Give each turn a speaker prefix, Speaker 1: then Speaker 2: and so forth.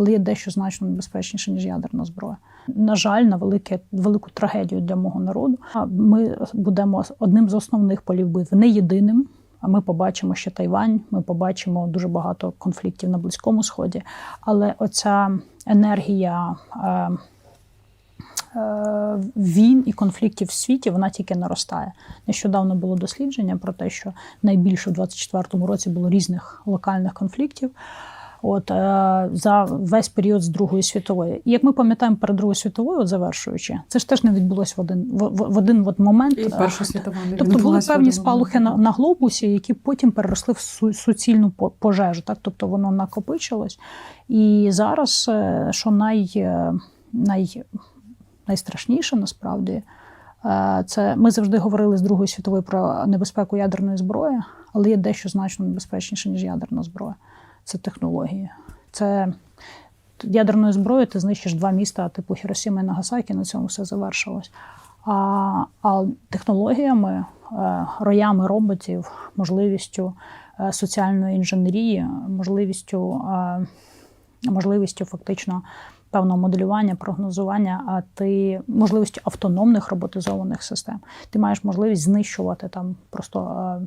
Speaker 1: але є дещо значно небезпечніше, ніж ядерна зброя. На жаль, на велике, велику трагедію для мого народу. Ми будемо одним з основних полів битви, не єдиним. А ми побачимо ще Тайвань, ми побачимо дуже багато конфліктів на Близькому Сході. Але оця енергія е, е, війн і конфліктів в світі вона тільки наростає. Нещодавно було дослідження про те, що найбільше в 24-му році було різних локальних конфліктів. От е, за весь період з Другої світової, і як ми пам'ятаємо перед Другою світовою, от завершуючи, це ж теж не відбулося в один в, в, в один от момент.
Speaker 2: І Перша світова не
Speaker 1: Тобто були певні
Speaker 2: в
Speaker 1: спалахи на, на глобусі, які потім переросли в су- суцільну по- пожежу. Так? Тобто воно накопичилось. І зараз, е, що най, е, най, найстрашніше насправді, це ми завжди говорили з Другої світової про небезпеку ядерної зброї, але є дещо значно небезпечніше, ніж ядерна зброя. Це технології. Це ядерною зброєю ти знищиш два міста, типу Хіросіма і Нагасакі, на цьому все завершилось. А, а технологіями, е, роями роботів, можливістю е, соціальної інженерії, можливістю, е, можливістю фактично певного моделювання, прогнозування, а ти можливістю автономних роботизованих систем. Ти маєш можливість знищувати там просто